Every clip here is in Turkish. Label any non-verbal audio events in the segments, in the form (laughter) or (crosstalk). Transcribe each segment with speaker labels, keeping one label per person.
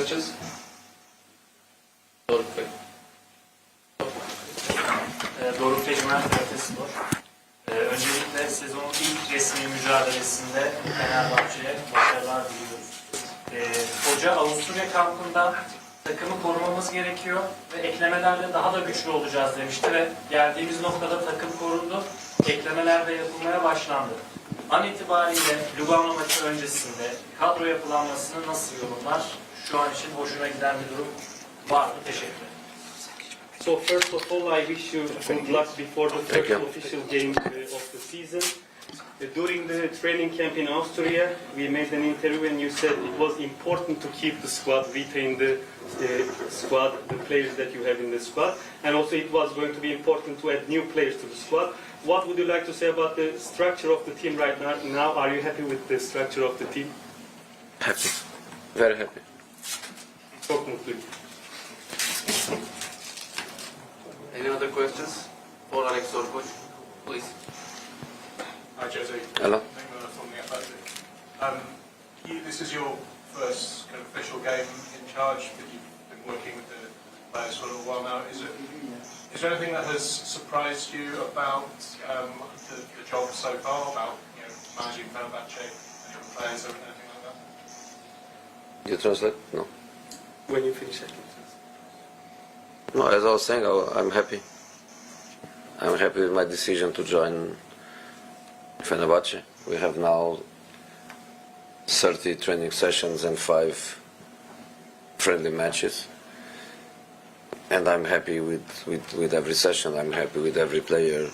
Speaker 1: questions? Doruk Bey.
Speaker 2: Ee, Doruk Pekmez, Spor. Ee, öncelikle sezonun ilk resmi mücadelesinde Fenerbahçe'ye başarılar diliyoruz. Ee, hoca Avusturya kampında takımı korumamız gerekiyor ve eklemelerle daha da güçlü olacağız demişti ve geldiğimiz noktada takım korundu. Eklemeler de yapılmaya başlandı. An itibariyle Lugano maçı öncesinde kadro yapılanmasını nasıl yorumlar? Şu an için hoşuna giden bir durum var mı? Teşekkür ederim.
Speaker 3: So first of all, I wish you good luck before the first official game uh, of the season. Uh, During the training camp in Austria, we made an interview and you said it was important to keep the squad, retain the uh, squad, the players that you have in the squad, and also it was going to be important to add new players to the squad. What would you like to say about the structure of the team right now? Now, are you happy with the structure of the team?
Speaker 1: Happy. Very happy.
Speaker 3: Çok mutluyum.
Speaker 1: Any other questions for Alex Dorkoç? Please.
Speaker 4: Hi, Jose.
Speaker 1: Hello.
Speaker 4: From the Um, you, this is your first kind of official game in charge, but you've been working with the players for a little while now. Is it? Is there anything that has surprised you about um, the, the job so far, about you know, managing Fenerbahce and your players or anything like that?
Speaker 1: You translate? No.
Speaker 3: When you finish, can
Speaker 1: No, as I was saying, I- I'm happy. I'm happy with my decision to join Fenerbahce. We have now 30 training sessions and five friendly matches. And I'm happy with, with, with every session. I'm happy with every player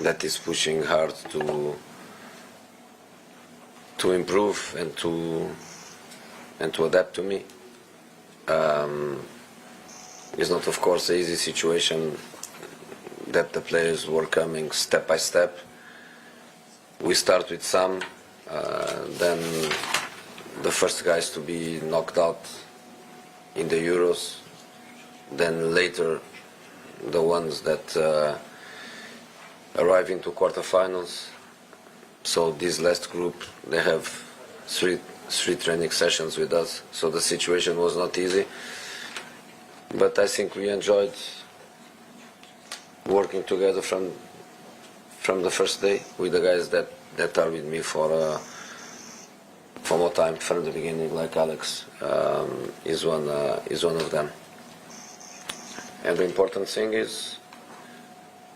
Speaker 1: that is pushing hard to to improve and to and to adapt to me. Um, it's not, of course, an easy situation that the players were coming step by step. We start with some, uh, then the first guys to be knocked out in the Euros, then later the ones that uh, arrive into quarterfinals. So this last group, they have three three training sessions with us. So the situation was not easy but I think we enjoyed working together from from the first day with the guys that, that are with me for uh, for more time from the beginning, like Alex um, is one uh, is one of them. And the important thing is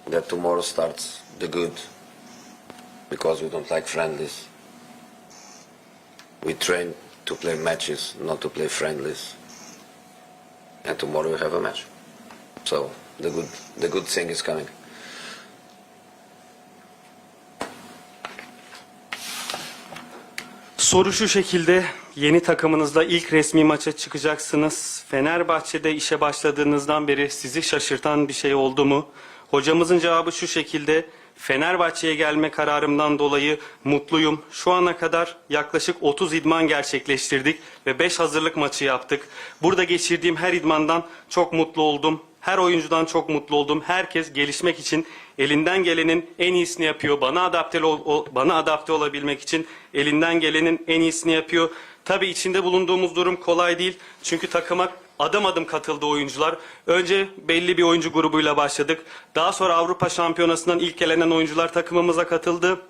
Speaker 1: that tomorrow starts the good because we don't like friendlies. We train to play matches, not to play friendlies and tomorrow we have a match. So the good the good thing is coming.
Speaker 3: Soru şu şekilde, yeni takımınızla ilk resmi maça çıkacaksınız. Fenerbahçe'de işe başladığınızdan beri sizi şaşırtan bir şey oldu mu? Hocamızın cevabı şu şekilde, Fenerbahçe'ye gelme kararımdan dolayı mutluyum. Şu ana kadar yaklaşık 30 idman gerçekleştirdik ve 5 hazırlık maçı yaptık. Burada geçirdiğim her idmandan çok mutlu oldum. Her oyuncudan çok mutlu oldum. Herkes gelişmek için elinden gelenin en iyisini yapıyor. Bana adapte ol, bana adapte olabilmek için elinden gelenin en iyisini yapıyor. Tabii içinde bulunduğumuz durum kolay değil. Çünkü takıma adım adım katıldı oyuncular. Önce belli bir oyuncu grubuyla başladık. Daha sonra Avrupa Şampiyonası'ndan ilk elenen oyuncular takımımıza katıldı.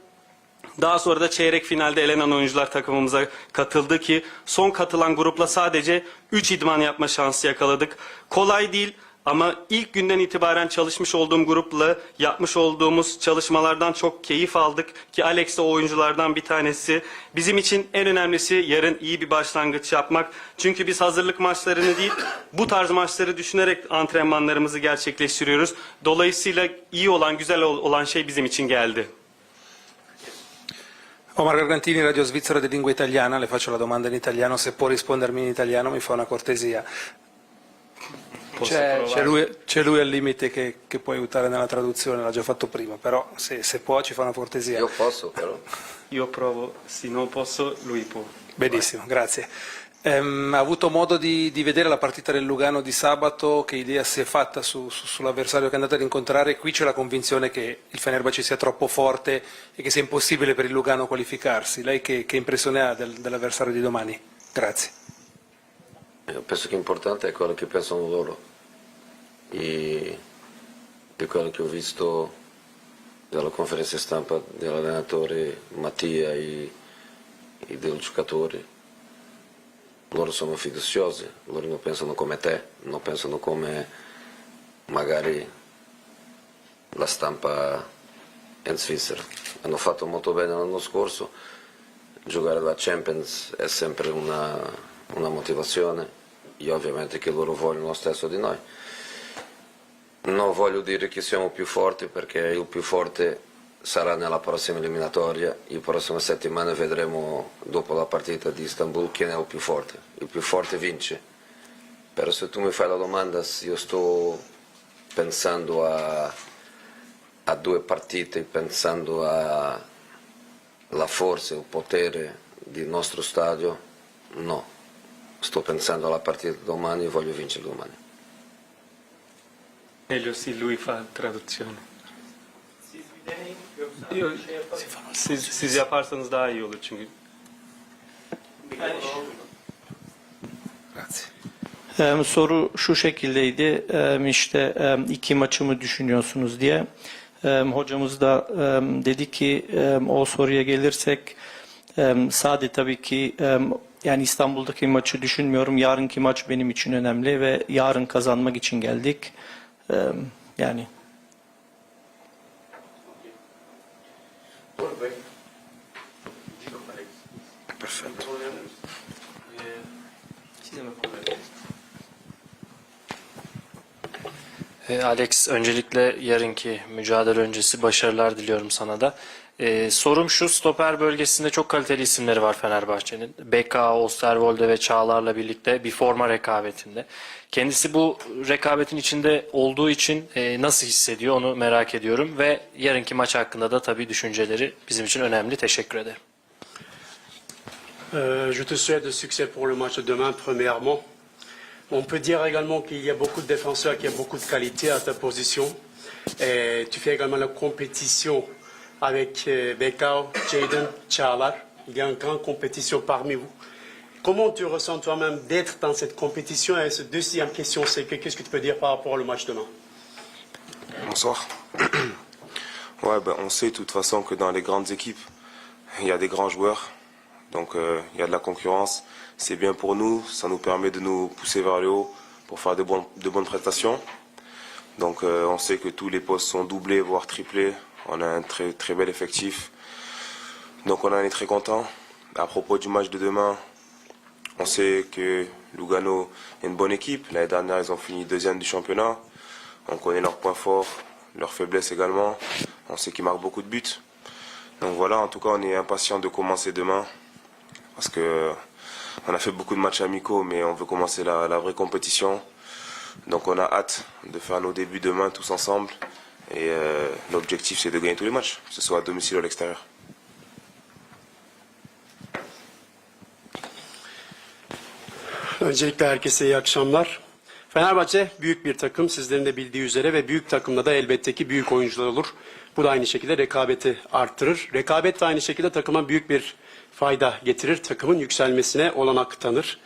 Speaker 3: Daha sonra da çeyrek finalde elenen oyuncular takımımıza katıldı ki son katılan grupla sadece 3 idman yapma şansı yakaladık. Kolay değil ama ilk günden itibaren çalışmış olduğum grupla yapmış olduğumuz çalışmalardan çok keyif aldık ki Alex de oyunculardan bir tanesi. Bizim için en önemlisi yarın iyi bir başlangıç yapmak. Çünkü biz hazırlık maçlarını değil bu tarz maçları düşünerek antrenmanlarımızı gerçekleştiriyoruz. Dolayısıyla iyi olan, güzel ol- olan şey bizim için geldi.
Speaker 5: Omar Gargantini, Radio Svizzera di Lingua Italiana, le faccio la domanda in italiano, se può rispondermi in italiano mi fa una cortesia.
Speaker 3: Posso
Speaker 5: C'è,
Speaker 3: provare?
Speaker 5: c'è lui, c'è lui al limite che, che può aiutare nella traduzione, l'ha già fatto prima, però se, se può ci fa una cortesia.
Speaker 1: Io posso però. (laughs)
Speaker 3: Io provo, se non posso, lui può.
Speaker 5: Benissimo, grazie. Ehm, ha avuto modo di, di vedere la partita del Lugano di sabato, che idea si è fatta su- su- sull'avversario che è andato ad incontrare? Qui c'è la convinzione che il Fenerbahce sia troppo forte e che sia impossibile per il Lugano qualificarsi. Lei che, che impressione ha del- dell'avversario di domani? Grazie.
Speaker 1: Io penso che l'importante è quello che pensano loro e di quello che ho visto dalla conferenza stampa dell'allenatore Mattia e, e dei giocatori. Loro sono fiduciosi, loro non pensano come te, non pensano come magari la stampa in Svizzera. Hanno fatto molto bene l'anno scorso, giocare la Champions è sempre una, una motivazione e ovviamente che loro vogliono lo stesso di noi. Non voglio dire che siamo più forti perché il più forte sarà nella prossima eliminatoria. La prossima settimana vedremo dopo la partita di Istanbul chi è il più forte. Il più forte vince. Però se tu mi fai la domanda se io sto pensando a, a due partite, pensando alla forza, il potere del nostro stadio, no. Sto pensando alla partita domani e voglio vincere domani.
Speaker 3: Meglio sì, lui fa traduzione.
Speaker 2: Siz bir deneyin yoksa
Speaker 3: Yok,
Speaker 2: şey yapalım.
Speaker 3: Siz, yaparsanız daha iyi olur çünkü.
Speaker 6: Soru şu şekildeydi. İşte em, iki maçı mı düşünüyorsunuz diye. Hocamız da dedi ki o soruya gelirsek sade tabii ki yani İstanbul'daki maçı düşünmüyorum. Yarınki maç benim için önemli ve yarın kazanmak için geldik. Yani.
Speaker 7: E, Alex öncelikle yarınki mücadele öncesi başarılar diliyorum sana da. E, sorum şu stoper bölgesinde çok kaliteli isimleri var Fenerbahçe'nin. Beka, Osterwolde ve Çağlar'la birlikte bir forma rekabetinde. Kendisi bu rekabetin içinde olduğu için e, nasıl hissediyor onu merak ediyorum ve yarınki maç hakkında da tabii düşünceleri bizim için önemli. Teşekkür ederim.
Speaker 8: Euh, je te souhaite de succès pour le match de demain, premièrement. On peut dire également qu'il y a beaucoup de défenseurs qui ont beaucoup de qualité à ta position. Et tu fais également la compétition avec euh, Bekao, Jaden, Charlar. Il y a une grande compétition parmi vous. Comment tu ressens toi-même d'être dans cette compétition Et cette deuxième question, c'est que qu'est-ce que tu peux dire par rapport au match demain?
Speaker 9: Bonsoir. (clears throat) Ouais, ben, on sait de toute façon que dans les grandes équipes, il y a des grands joueurs. Donc euh, il y a de la concurrence. C'est bien pour nous. Ça nous permet de nous pousser vers le haut pour faire de, bonnes- de bonnes prestations. Donc euh, on sait que tous les postes sont doublés, voire triplés. On a un très, très bel effectif. Donc on en est très content. À propos du match de demain, on sait que Lugano est une bonne équipe. L'année dernière, ils ont fini deuxième du championnat. On connaît leurs points forts, leurs faiblesses également. On sait qu'ils marquent beaucoup de buts. Donc voilà, en tout cas, on est impatient de commencer demain. Parce que on a fait beaucoup de matchs amicaux, mais on veut commencer la, la vraie compétition. Donc on a hâte de faire nos débuts demain tous ensemble. Et euh, l'objectif, c'est de gagner tous les matchs, que ce soit à domicile ou à l'extérieur.
Speaker 8: Öncelikle herkese iyi akşamlar. Fenerbahçe büyük bir takım sizlerin de bildiği üzere ve büyük takımda da elbette ki büyük oyuncular olur. Bu da aynı şekilde rekabeti arttırır. Rekabet de aynı şekilde takıma büyük bir fayda getirir. Takımın yükselmesine olanak tanır.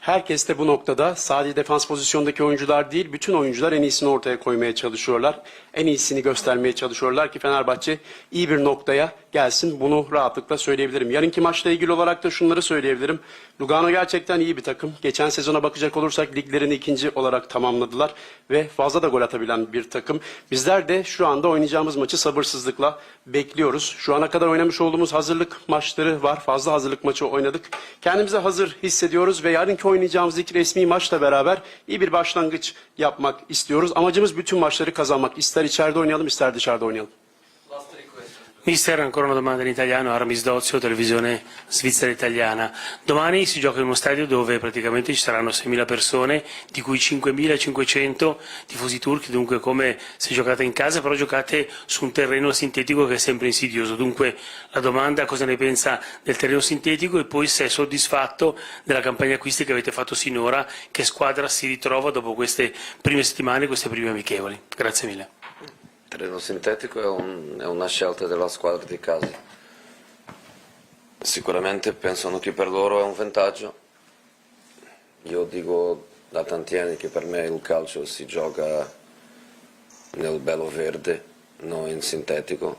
Speaker 8: Herkes de bu noktada sadece defans pozisyondaki oyuncular değil, bütün oyuncular en iyisini ortaya koymaya çalışıyorlar. En iyisini göstermeye çalışıyorlar ki Fenerbahçe iyi bir noktaya gelsin. Bunu rahatlıkla söyleyebilirim. Yarınki maçla ilgili olarak da şunları söyleyebilirim. Lugano gerçekten iyi bir takım. Geçen sezona bakacak olursak liglerini ikinci olarak tamamladılar ve fazla da gol atabilen bir takım. Bizler de şu anda oynayacağımız maçı sabırsızlıkla bekliyoruz. Şu ana kadar oynamış olduğumuz hazırlık maçları var. Fazla hazırlık maçı oynadık. Kendimizi hazır hissediyoruz ve yarınki oynayacağımız ilk resmi maçla beraber iyi bir başlangıç yapmak istiyoruz. Amacımız bütün maçları kazanmak. İster içeride oynayalım ister dışarıda oynayalım.
Speaker 10: Mister, ancora una domanda in italiano, Aramis Dozio, televisione svizzera italiana. Domani si gioca in uno stadio dove praticamente ci saranno 6.000 persone, di cui 5.500 tifosi turchi, dunque come se giocate in casa, però giocate su un terreno sintetico che è sempre insidioso. Dunque la domanda cosa ne pensa del terreno sintetico e poi se è soddisfatto della campagna acquisti che avete fatto sinora, che squadra si ritrova dopo queste prime settimane, queste prime amichevoli. Grazie mille.
Speaker 1: Il terreno sintetico è, un- è una scelta della squadra di casa. Sicuramente pensano che per loro è un vantaggio, io dico da tanti anni che per me il calcio si gioca nel bello verde, non in sintetico.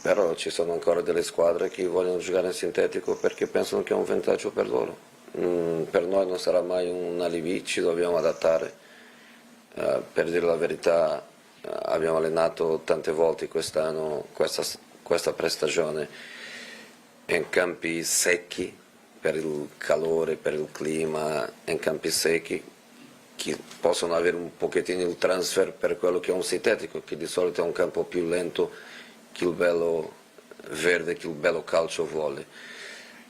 Speaker 1: Però ci sono ancora delle squadre che vogliono giocare in sintetico perché pensano che è un vantaggio per loro. Mm, per noi non sarà mai un alibi, ci dobbiamo adattare. Eh, per dire la verità, abbiamo allenato tante volte quest'anno, questa, questa prestagione, in campi secchi per il calore, per il clima, in campi secchi che possono avere un pochettino il transfer per quello che è un sintetico, che di solito è un campo più lento che il bello verde, che il bello calcio vuole.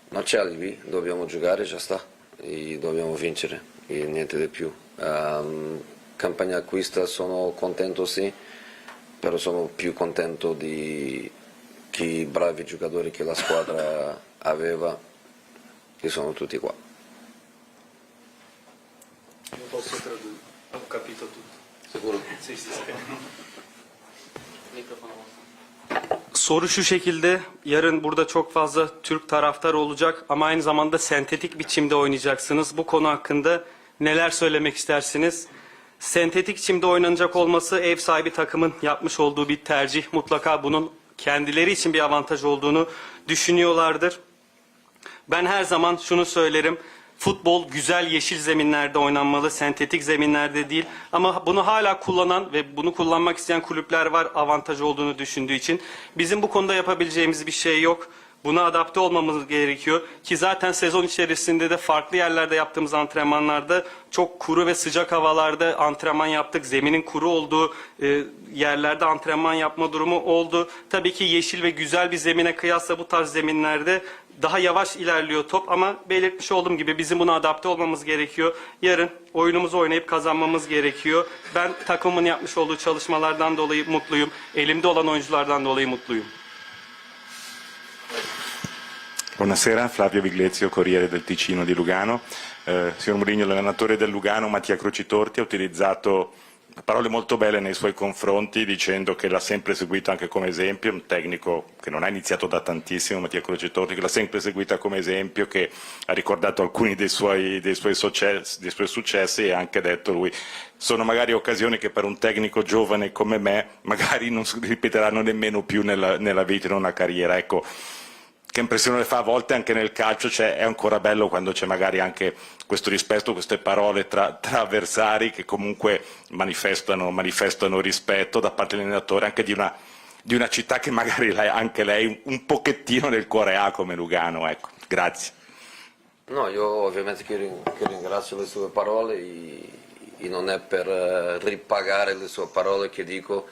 Speaker 1: Non c'è alibi, dobbiamo giocare, già sta, e dobbiamo vincere, e niente di più. Ehm, campagna acquista sono contento sì, però sono più contento di che i bravi giocatori che la squadra (laughs) aveva, che sono tutti qua.
Speaker 5: Non posso tradurre, ho capito tutto.
Speaker 1: Sicuro?
Speaker 5: Sì, sì, sì.
Speaker 3: Soru şu şekilde, yarın burada çok fazla Türk taraftar olacak ama aynı zamanda sentetik biçimde oynayacaksınız. Bu konu hakkında neler söylemek istersiniz? Sentetik biçimde oynanacak olması ev sahibi takımın yapmış olduğu bir tercih. Mutlaka bunun kendileri için bir avantaj olduğunu düşünüyorlardır. Ben her zaman şunu söylerim. Futbol güzel yeşil zeminlerde oynanmalı, sentetik zeminlerde değil. Ama bunu hala kullanan ve bunu kullanmak isteyen kulüpler var avantaj olduğunu düşündüğü için. Bizim bu konuda yapabileceğimiz bir şey yok. Buna adapte olmamız gerekiyor ki zaten sezon içerisinde de farklı yerlerde yaptığımız antrenmanlarda çok kuru ve sıcak havalarda antrenman yaptık. Zeminin kuru olduğu e, yerlerde antrenman yapma durumu oldu. Tabii ki yeşil ve güzel bir zemine kıyasla bu tarz zeminlerde daha yavaş ilerliyor top ama belirtmiş olduğum gibi bizim buna adapte olmamız gerekiyor. Yarın oyunumuzu oynayıp kazanmamız gerekiyor. Ben takımın yapmış olduğu çalışmalardan dolayı mutluyum. Elimde olan oyunculardan dolayı mutluyum.
Speaker 11: Buonasera, Flavio Viglezio, Corriere del Ticino di Lugano. Eh, signor Mourinho, l'allenatore del Lugano, Mattia Crocitorti, ha utilizzato parole molto belle nei suoi confronti dicendo che l'ha sempre seguito anche come esempio, un tecnico che non ha iniziato da tantissimo, Mattia Crocitorti, che l'ha sempre seguita come esempio, che ha ricordato alcuni dei suoi, dei suoi successi, dei suoi successi e ha anche detto lui sono magari occasioni che per un tecnico giovane come me magari non si ripeteranno nemmeno più nella, nella vita in una carriera. Ecco, che impressione le fa a volte anche nel calcio, cioè, è ancora bello quando c'è magari anche questo rispetto, queste parole tra, tra avversari che comunque manifestano, manifestano rispetto da parte dell'allenatore anche di una, di una città che magari lei, anche lei un, pochettino nel cuore ha come Lugano. Ecco. Grazie.
Speaker 1: No, io ovviamente che, rin- che ringrazio le sue parole e, e non è per eh, ripagare le sue parole che dico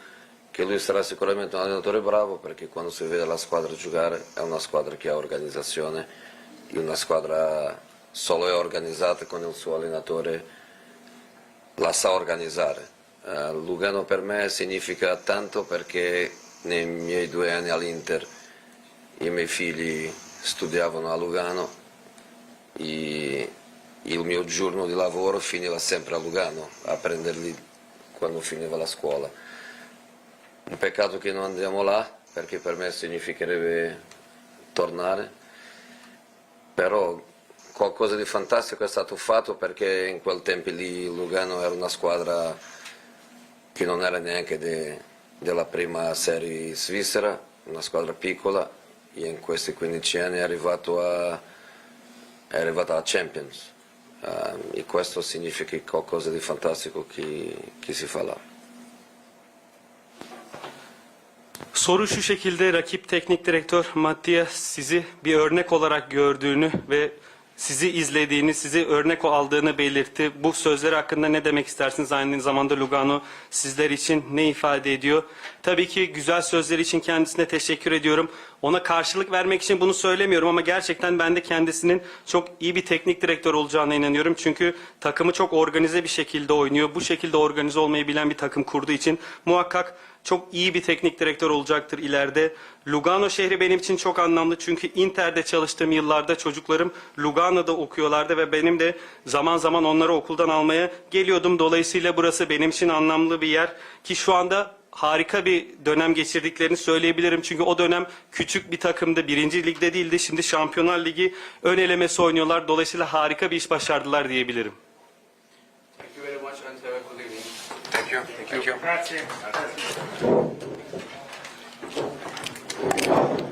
Speaker 1: che lui sarà sicuramente un allenatore bravo perché quando si vede la squadra giocare è una squadra che ha organizzazione e una squadra solo è organizzata con il suo allenatore la sa organizzare. Eh, Lugano per me significa tanto perché nei miei due anni all'Inter i miei figli studiavano a Lugano e il mio giorno di lavoro finiva sempre a Lugano, a prenderli quando finiva la scuola. Un peccato che non andiamo là, perché per me significherebbe tornare, però qualcosa di fantastico è stato fatto perché in quel tempo lì Lugano era una squadra che non era neanche de- della prima serie svizzera, una squadra piccola. E in questi 15 anni è arrivato a, è arrivata alla Champions. Ehm, e questo significa qualcosa di fantastico che, che si fa là.
Speaker 3: Soru şu şekilde rakip teknik direktör Mattia sizi bir örnek olarak gördüğünü ve sizi izlediğini, sizi örnek aldığını belirtti. Bu sözleri hakkında ne demek istersiniz? Aynı zamanda Lugano sizler için ne ifade ediyor? Tabii ki güzel sözleri için kendisine teşekkür ediyorum. Ona karşılık vermek için bunu söylemiyorum ama gerçekten ben de kendisinin çok iyi bir teknik direktör olacağına inanıyorum. Çünkü takımı çok organize bir şekilde oynuyor. Bu şekilde organize olmayı bilen bir takım kurduğu için muhakkak çok iyi bir teknik direktör olacaktır ileride. Lugano şehri benim için çok anlamlı çünkü Inter'de çalıştığım yıllarda çocuklarım Lugano'da okuyorlardı ve benim de zaman zaman onları okuldan almaya geliyordum. Dolayısıyla burası benim için anlamlı bir yer ki şu anda harika bir dönem geçirdiklerini söyleyebilirim. Çünkü o dönem küçük bir takımda birinci ligde değildi. Şimdi Şampiyonlar Ligi ön elemesi oynuyorlar. Dolayısıyla harika bir iş başardılar diyebilirim.
Speaker 2: Thank you. Thank you. Thank you. Thank you.